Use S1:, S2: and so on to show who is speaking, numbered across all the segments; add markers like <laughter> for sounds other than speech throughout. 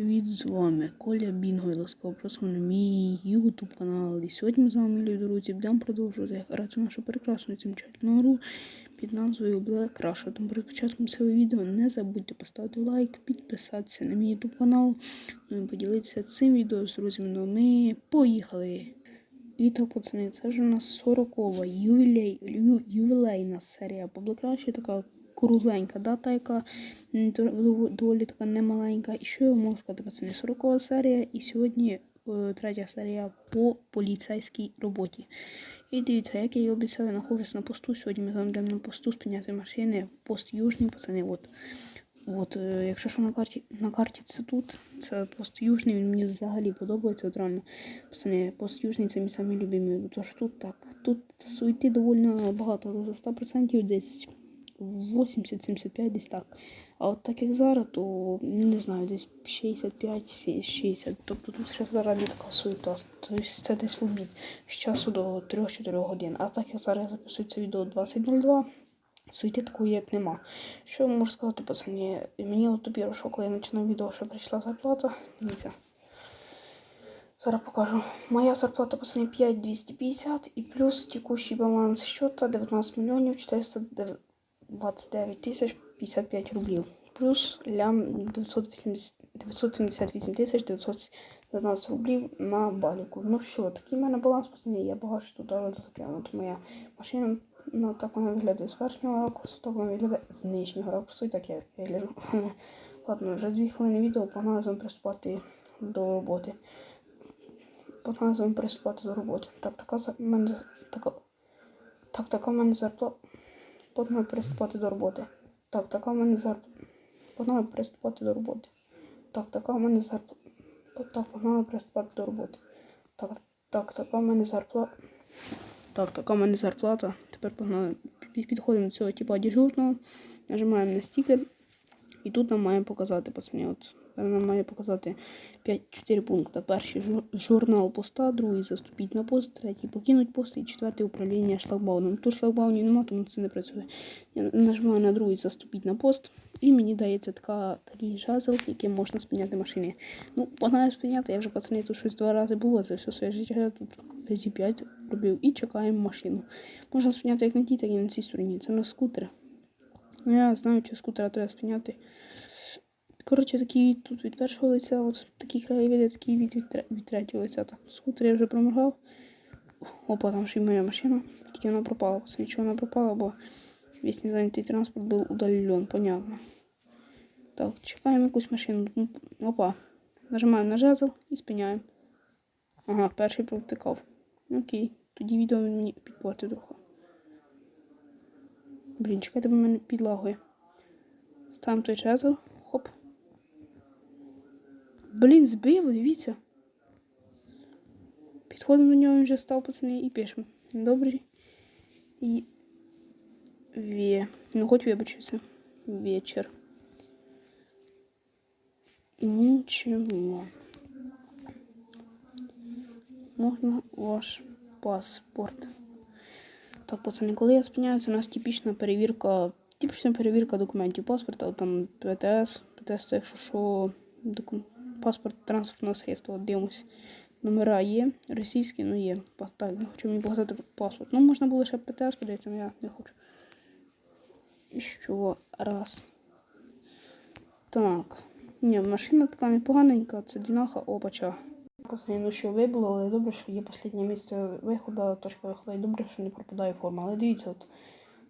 S1: Привіт, з вами Коля Бінго і ласкаво просимо на мій ютуб канал. І сьогодні ми з вами люди друзі будемо продовжувати грати нашу прекрасну замечательну гру під назвою Black Russia. Тому перед початком цього відео не забудьте поставити лайк, підписатися на мій ютуб канал, ну і поділитися цим відео з друзями. Ну ми поїхали! І так, пацани, це ж у нас 40-ва ювілей, ю- ювілейна серія Black Rush, така кругленька дата, яка доволі така немаленька. І що я можу сказати, пацани, 40 серія, і сьогодні е, третя серія по поліцейській роботі. І дивіться, як я і обіцяв, я знаходжусь на посту. Сьогодні ми з вами йдемо на посту спиняти машини. Пост Южний, пацани. От, от е, якщо що на карті, на карті це тут, це пост Южний, він мені взагалі подобається. От реально, пацани, пост Южний це мій самий любимий. Тож тут так, тут суєти доволі багато, але за 100% десь 80-75 десь так. А от так як зараз, то не знаю, десь 65-60. Тобто тут ще зараз не така суєта. Тобто це десь в обід з часу до 3-4 годин. А так як зараз я записую це відео 20.02, суєти такої як нема. Що я можу сказати, пацані? Мені от тобі що, коли я починав відео, що прийшла зарплата. Дивіться. Зараз покажу. Моя зарплата пацани 5250 і плюс текущий баланс счета 19 мільйонів 429 тисяч 55 рублів. Плюс лям 980 978 тисяч 919 рублів на баліку. Ну що, такий в мене баланс пацани, я багато що тут моя машина, ну так вона виглядає з верхнього ракурсу, так вона виглядає з нижнього ракурсу, і так я вигляджу. Ладно, вже дві хвилини відео, погнали з вами приступати до роботи. Погнали з вами приступати до роботи. Так, така за- мене така. Так, така в мене зарплата. Погнали приступати до роботи. Так, така в мене зарплата. Погнали приступати до роботи. Так, така в мене зарплата. Так, погнали приступати до роботи. Так, так, така в мене зарплата. Так, така в мене зарплата. Тепер погнали. Підходимо до цього типа дежурного, нажимаємо на стікер. І тут нам має показати, пацани, от нам має показати 5-4 пункти. Перший журнал поста, другий заступіть на пост, третій покинуть пост і четвертий управління шлагбауном. Тут шлагбаунів немає, тому це не працює. Я нажимаю на другий заступіть на пост, і мені дається така, такий жазел, яким можна спиняти машини. Ну, погнали спиняти, я вже пацани тут щось два рази було, за все своє життя тут разів 5 робив і чекаємо машину. Можна спиняти як на тій, так і на цій стороні. Це на скутер. Ну, я знаю, що скутера треба спиняти. Коротше, такий тут від першого лиця, от такі краєвиди, такий від, від, від третього лиця. Так, скутер я вже проморгав. Опа, там ще й моя машина. Тільки вона пропала. Пацани, чого вона пропала, бо весь незайнятий транспорт був удален, понятно. Так, чекаємо якусь машину. Ну, Опа. Нажимаємо на жезл і спиняємо. Ага, перший провтикав. Окей. Тоді відео він мені підпортив трохи. Блін, чекайте, бо мене підлагує. Ставимо той жезл. Хоп. Блін, збив, дивіться. Підходимо до нього, він вже став пацани і пишемо. Добрий. І. Ве. Ну, хоч вибачився. Вечір. Нічого. Можна ваш паспорт. Так, пацани, коли я спиняюся, у нас типічна перевірка, типічна перевірка документів паспорта, там ПТС, ПТС це якщо що, докум... паспорт транспортного средства, дивимось. Номера є, російські, ну є. Так, не хочу мені показати паспорт. Ну, можна було ще ПТС подивитися, я не хочу. Що раз. Так. Ні, машина така непоганенька, це дінаха опача. Ну що вибило, але добре, що є останнє місце виходу, точка виходу, і добре, що не пропадає форма. Але дивіться, от,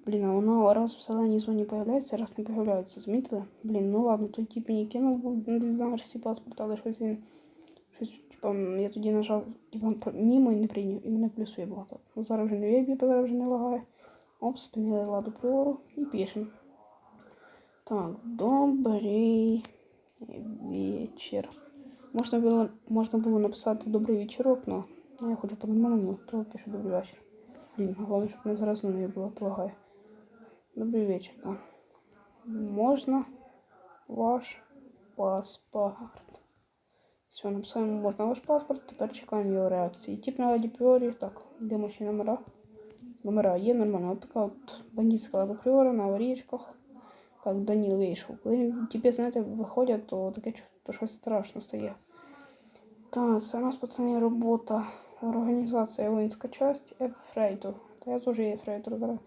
S1: блін, а вона раз в зеленій зоні появляється, раз не появляється. Замітили? Блін, ну ладно, той тип мені кинув на відзнагарці паспорт, але щось він. Щось, типа, я тоді нажав типа, мімо і не прийняв, і мене плюс вибило. Ну зараз вже не виб'є, зараз вже не лагає. Оп, спинили ладу приору і пишемо. Так, добрий вечір. Можна було, можна було написати добрий вечірок, але я хочу по-нормальному, то пишу добрий вечір. Головне, щоб не зараз не було, то лагає. Добрий вечір, так. Можна ваш паспорт. Все, написаємо можна ваш паспорт, тепер чекаємо його реакції. Тип на ладі так, де ще номера? Номера є нормально. От така от бандитська ладу на аварійках. Так, Даніл вийшов. Коли типи, знаєте, виходять, то таке чу- то щось страшно стає. Так, це у нас пацани робота. Організація воїнська часть, ефрейтор. Та я теж є ефрейтор. Зараз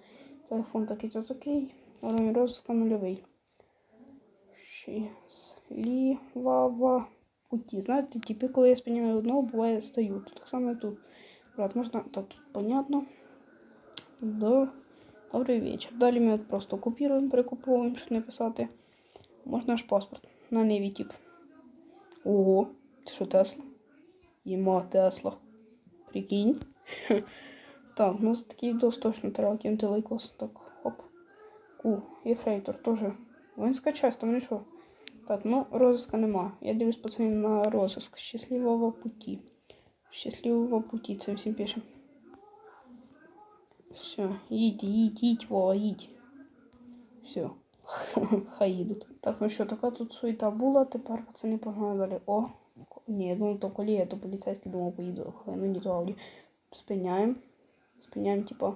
S1: телефон такий то такий. Уровень розыска нульовий. Щаслива путі. Знаєте, типи, коли я спиняю одного, буває стаю. Так само і тут. Брат, можна. Так, тут понятно. До... Добрий вечір. Далі ми от просто копіруємо, перекуповуємо, щоб не писати. Можна ж паспорт. На неві тип. Ого, це що Тесла? Єма Тесла. Прикинь. <laughs> Так, ну за такий відос точно треба кинути лайкос. Так, хоп. Ку, ефрейтор теж. Воїнська часть, там що. Так, ну розыска нема. Я дивлюсь пацани на розыск. Щасливого пути. Щасливого пути, це всім пишем. Все, їдь, їдь, їдь, Вова, їдь. Все. <laughs> Хай їдуть. Так, ну що, така тут суета була, тепер пацани погнали далі. О, ні, я думав, то колія, то поліцейський думав, поїду. Ну не то ауді. Спиняємо. Спиняємо, типа.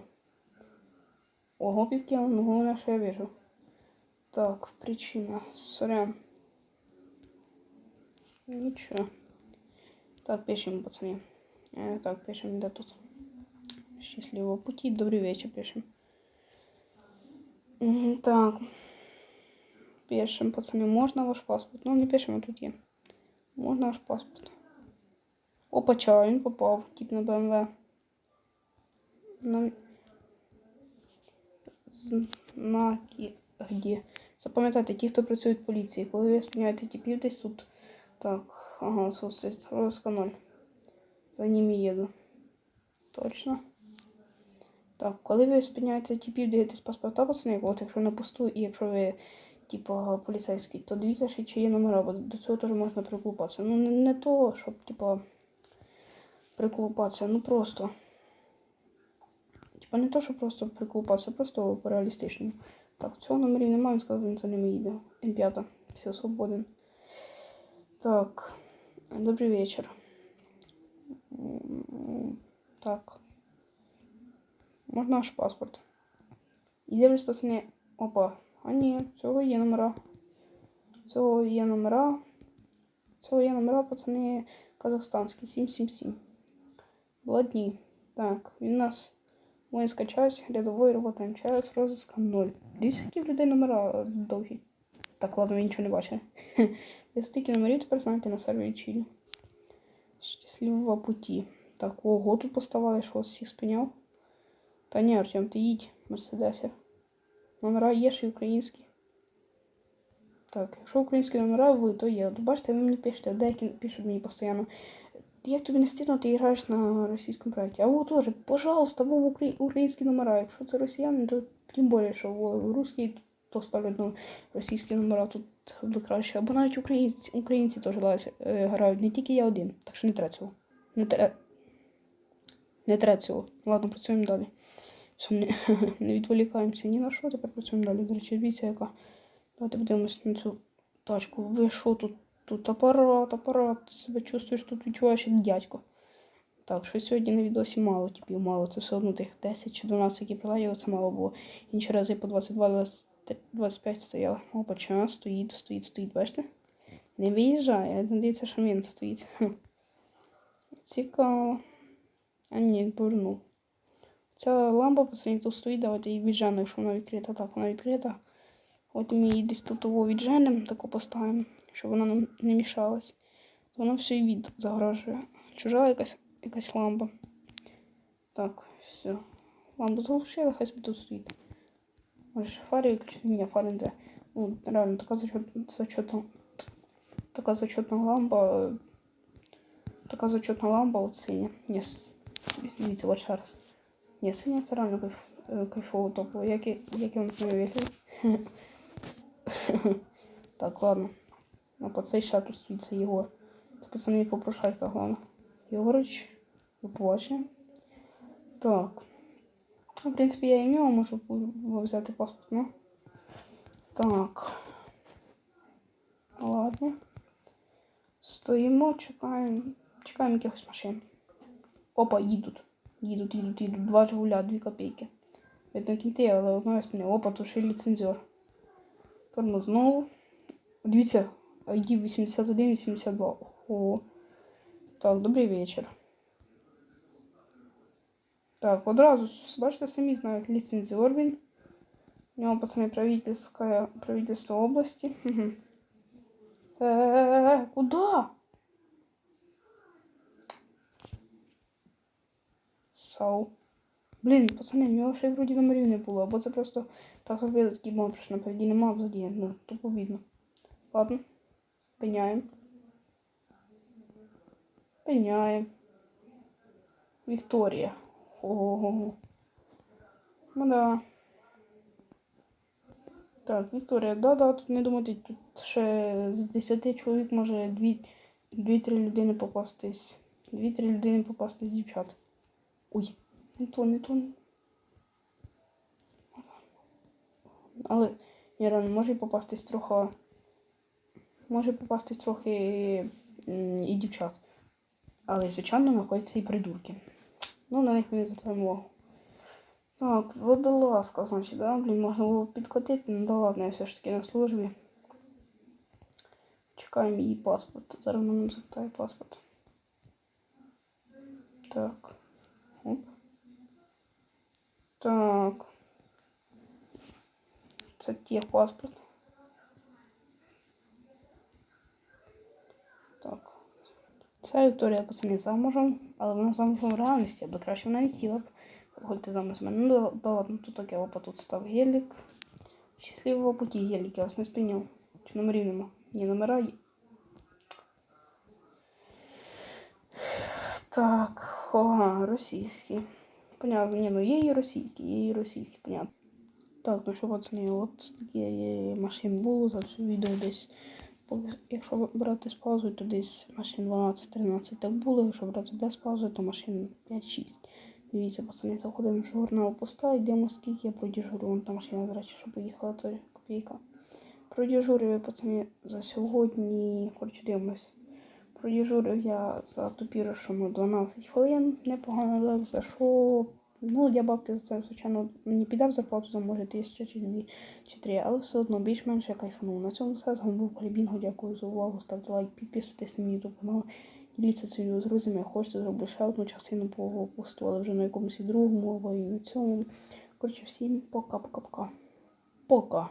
S1: Ого, підкинув, ну головне, що я вижу. Так, причина. Сорян. Нічого. Так, пишемо, пацани. Е, так, пишемо, де тут. Счастливого пути, добрый вечер, пишем. Мгм, Так. Пишем, пацаны, можно ваш паспорт? Ну, не пишем, а тут є. Можно ваш паспорт? Опа, ча, він попав, тип на БМВ. На... Знаки где? Запам'ятайте, ті, хто працюють в поліції, коли ви спиняєте типів десь тут. Так, ага, соцсеть, розка 0. За ними їду. Точно. Так, коли ви спиняєте типів, дивитесь паспорта, пацани, от якщо на посту і якщо ви, типу, поліцейський, то дивіться, ще, чи є номера, бо до цього теж можна приколупатися. Ну, не, не то, щоб, типу, приколупатися, ну просто. Типа не то, що просто приколупатися, просто по-реалістичному. Так, цього номерів немає, він сказав, він за ними їде. М5, все, свободен. Так, добрий вечір. Так. Можна ваш паспорт. І дивлюсь, пацани. Опа. А ні, цього є номера. Цього є номера. Цього є номера, пацани, казахстанські. 777. Владні. Так, у нас воїнська часть, рядової роботи МЧС, розыска 0. Дивіться, які в людей номера довгі. Так, ладно, ви нічого не бачили. Я <laughs> стільки номерів тепер знаєте на сервері Чилі. Щасливого путі. Так, ого, тут поставали, що вас всіх спиняв. Та ні, Артем, ти їдь, Мерседесер. Номера є ж і українські. Так, якщо українські номера ви, то є. От бачите, ви мені пишете, деякі пишуть мені постійно. Як тобі не стидно, ти граєш на російському проєкті. А вот теж, пожалуйста, в укра- українські номера. Якщо це росіяни, то тим більше, що русські, то ставлять ну, російські номера тут буде краще. Або навіть українці, українці теж е, грають, не тільки я один. Так що не треба цього. Не треба. Не треба цього. Ладно, працюємо далі. <laughs> Не, відволікаємося ні на що, тепер працюємо далі. До речі, дивіться, яка. Давайте подивимось на цю тачку. Ви що тут? Тут апарат, апарат. Ти себе чувствуєш, тут відчуваєш як дядько. Так, що сьогодні на відосі мало типів, мало. Це все одно тих 10 чи 12, які приладіли, це мало було. Інші рази по 22, 23, 25 стояли. Опа, ча, стоїть, стоїть, стоїть, бачите? Не виїжджає, надіється, що він стоїть. <laughs> Цікаво. А ні, повернув. Ця лампа пацанів тут стоїть, давайте її віджену, якщо вона відкрита. Так, вона відкрита. От ми її десь тут відженемо, таку поставимо, щоб вона нам не мішалась. Вона все і від загрожує. Чужа якась, якась лампа. Так, все. Лампу залишили, хай собі тут стоїть. Може фари виключити? Ні, фари не. Ну, реально, така зачетна, зачетна, така зачетна лампа. е, Така зачетна лампа от синя. Ні, дивіться, от раз. Ні, синя це реально кайф, е, кайфово топово. Як, я вам з нею виглядаю. Так, ладно. А по цей ще тут стоїть це Єгор. Це пацани попрошайка, головне. Єгорич, до побачення. Так. Ну, В принципі, я і нього можу взяти паспорт, ну. Так. Ладно. Стоїмо, чекаємо. Чекаємо якихось машин. Опа, їдуть. Їдуть, їдуть, їдуть. Два жигуля, дві копійки. Видно кінти, але. Опа, то ще й ліцензіор. Тормознув. Дивіться, ID 8182. Ого. Так, добрий вечір. Так, одразу, бачите, самі знають ліцензіор він. У нього, пацани, правительство області. Куда? Сау. Блін, пацани, в нього ще й вроді номерів не було, або це просто так зробили такий бомб, що напереді нема, а взаді, ну, тупо видно. Ладно. Пеняємо. Пеняємо. Вікторія. Ого-го. Ну да. Так, Вікторія, да-да, тут не думайте, тут ще з 10 чоловік може 2-3 людини попастись. 2-3 людини попастись дівчат. Ой, не то, не то. Але ні, реально, може попастись трохи. Може попастись трохи і дівчат. Але, звичайно, знаходяться і придурки. Ну, на них ми не звертаємо увагу. Так, водолазка, значить, да? Блін, можна було підкотити, ну да ладно, я все ж таки на службі. Чекаємо її паспорт. Зараз вона нам запитає паспорт. Так. Так. Це техпаспорт. Так. Це Вікторія пацани замужем, але вона замужем в реальності, аби краще вона не хотіла б виходити замуж з мене. Ну да, ладно, тут таке опа, тут став гелік. Щасливого путі гелік, я вас не спиняв. Чи номерів нема? Ні, номера є. Так, ага, російські. Понятно, ні, ну є і російські, є і російські, понятно. Так, ну що, пацани, от такі машин було за всю відео десь. Якщо брати з паузою, то десь машин 12-13 так було, якщо брати без паузи, то машин 5-6. Дивіться, пацани, заходимо в журнал поста, йдемо скільки я продіжурю. Вон там машина, до речі, що поїхала, то копійка. Продіжурив я, пацани, за сьогодні, коротше, дивимось. Продіжурив я за ту пірошину 12 хвилин, непогано так, за що. Ну, я бабки за це, звичайно, не підав зарплату, там може тисяча чи дві чи три, але все одно більш-менш я кайфанув. На цьому все. З вами був Хлібінго, дякую за увагу. Ставте лайк, підписуйтесь на мій YouTube канал. Діліться це відео з друзями, хочете зроблю ще одну частину по посту, але вже на якомусь і другому, або і на цьому. Коротше, всім пока-пока-пока. Пока.